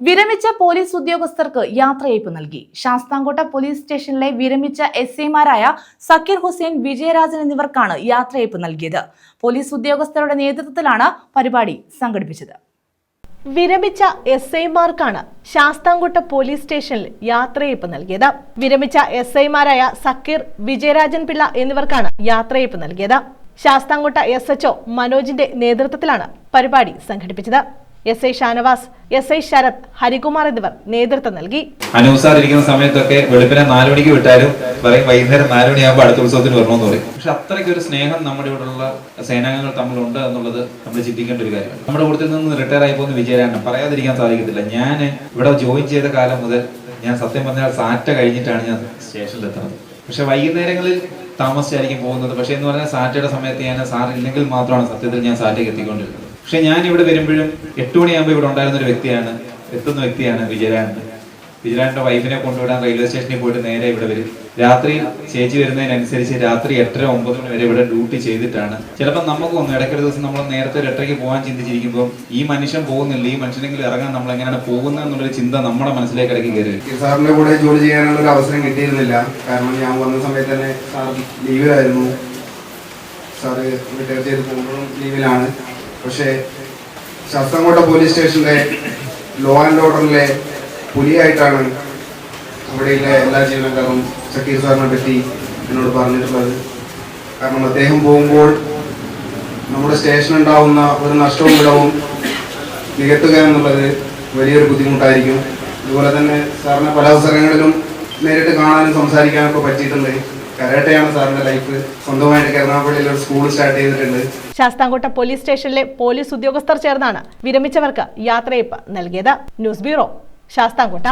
വിരമിച്ച പോലീസ് ഉദ്യോഗസ്ഥർക്ക് യാത്രയയപ്പ് നൽകി. ശാസ്താംകോട്ട പോലീസ് സ്റ്റേഷനിലെ വിരമിച്ച എസ് ഐമാരായ സക്കീർ ഹുസൈൻ വിജയരാജൻ എന്നിവർക്കാണ് യാത്രയയപ്പ് നൽകിയത്. പോലീസ് ഉദ്യോഗസ്ഥരുടെ നേതൃത്വത്തിലാണ് പരിപാടി സംഘടിപ്പിച്ചത്. വിരമിച്ച എസ് ഐമാർക്കാണ് ശാസ്താംകോട്ട പോലീസ് സ്റ്റേഷനിൽ യാത്രയയപ്പ് നൽകിയത്. വിരമിച്ച എസ് ഐമാരായ സക്കീർ വിജയരാജൻ പിള്ള എന്നിവർക്കാണ് യാത്രയയപ്പ് നൽകിയത്. ശാസ്താംകോട്ട എസ് എച്ച്ഒ മനോജിന്റെ നേതൃത്വത്തിലാണ് പരിപാടി സംഘടിപ്പിച്ചത്. S I Shanavas S I Sarath Harikumar എന്നിവർ നേതൃത്വം നൽകി. അനൂസാർ ഇരിക്കുന്ന സമയത്തൊക്കെ വെളുപ്പിനെ നാലു മണിക്ക് വിട്ടാലും പറയും വൈകുന്നേരം നാലു മണിയാകുമ്പോൾ അടുത്ത ഉത്സവത്തിന് വരണമെന്ന് പറയും. പക്ഷെ അത്രയ്ക്ക് ഒരു സ്നേഹം നമ്മുടെ ഇവിടെയുള്ള സേനാംഗങ്ങൾ തമ്മിലുണ്ട് എന്നുള്ളത് നമ്മൾ ചിന്തിക്കേണ്ട ഒരു കാര്യമാണ്. നമ്മുടെ കൂട്ടത്തിൽ നിന്ന് റിട്ടയർ ആയി പോകുന്ന വിജയരാണ് പറയാതിരിക്കാൻ സാധിക്കത്തില്ല. ഞാൻ ഇവിടെ ജോയിൻ ചെയ്ത കാലം മുതൽ ഞാൻ സത്യം പറഞ്ഞാൽ സാറ്റ കഴിഞ്ഞിട്ടാണ് ഞാൻ സ്റ്റേഷനിൽ എത്തുന്നത്. പക്ഷെ വൈകുന്നേരങ്ങളിൽ താമസിച്ചായിരിക്കും പോകുന്നത്. പക്ഷെ എന്ന് പറഞ്ഞാൽ സാറ്റയുടെ സമയത്ത് ഞാൻ സാർ ഇല്ലെങ്കിൽ മാത്രമാണ് സത്യത്തിൽ ഞാൻ സാറ്റയ്ക്ക് എത്തിക്കൊണ്ടിരുന്നത്. പക്ഷെ ഞാൻ ഇവിടെ വരുമ്പോഴും എട്ട് മണിയാകുമ്പോൾ ഇവിടെ ഉണ്ടായിരുന്ന ഒരു വ്യക്തിയാണ് എത്തുന്ന വ്യക്തിയാണ് വിജയരാജൻ. വിജയരാജന്റെ വൈഫിനെ കൊണ്ടുവിടാൻ റെയിൽവേ സ്റ്റേഷനിൽ പോയിട്ട് നേരെ ഇവിടെ വരും. രാത്രി ചേച്ചി വരുന്നതിനനുസരിച്ച് രാത്രി എട്ടര ഒമ്പത് മണി വരെ ഇവിടെ ഡ്യൂട്ടി ചെയ്തിട്ടാണ്. ചിലപ്പോൾ നമുക്ക് ഒന്ന് ഇടയ്ക്കൊരു ദിവസം നമ്മൾ നേരത്തെ ഒരു എട്ടരയ്ക്ക് പോകാൻ ചിന്തിച്ചിരിക്കുമ്പോൾ ഈ മനുഷ്യൻ പോകുന്നില്ല ഈ മനുഷ്യനെങ്കിലും ഇറങ്ങാൻ നമ്മൾ എങ്ങനെയാണ് പോകുന്നത് എന്നുള്ളൊരു ചിന്ത നമ്മുടെ മനസ്സിലേക്ക് ഇടയ്ക്ക് കയറി സാറിന്റെ കൂടെ ജോലി ചെയ്യാനുള്ള ഒരു അവസരം കിട്ടിയിരുന്നില്ല. കാരണം ഞാൻ വന്ന സമയത്ത് തന്നെ സാർ ലീവിലായിരുന്നു. സാറ് ലീവിലാണ്. പക്ഷേ ശാസ്താംകോട്ട പോലീസ് സ്റ്റേഷനിലെ ലോ ആൻഡ് ഓർഡറിലെ പുലിയായിട്ടാണ് അവിടെയുള്ള എല്ലാ ജീവനക്കാരും സക്കീർ സാറിനെ പറ്റി എന്നോട് പറഞ്ഞിട്ടുള്ളത്. കാരണം അദ്ദേഹം പോകുമ്പോൾ നമ്മുടെ സ്റ്റേഷൻ ഉണ്ടാവുന്ന ഒരു നഷ്ടവും വിടവും നികത്തുക എന്നുള്ളത് വലിയൊരു ബുദ്ധിമുട്ടായിരിക്കും. അതുപോലെ തന്നെ സാറിനെ പല അവസരങ്ങളിലും നേരിട്ട് കാണാനും സംസാരിക്കാനൊക്കെ പറ്റിയിട്ടുണ്ട്. കരാട്ടയാണ് സാറിന്റെ ലൈഫ് സ്വന്തമായിട്ട് കരുനാഗപ്പള്ളിയിൽ ഒരു സ്കൂൾ സ്റ്റാർട്ട് ചെയ്തിട്ടുണ്ട്. ശാസ്താംകോട്ട പോലീസ് സ്റ്റേഷനിലെ പോലീസ് ഉദ്യോഗസ്ഥർ ചേർന്നാണ് വിരമിച്ചവർക്ക് യാത്രയപ്പ് നൽകിയത്. News bureau Sasthamkotta.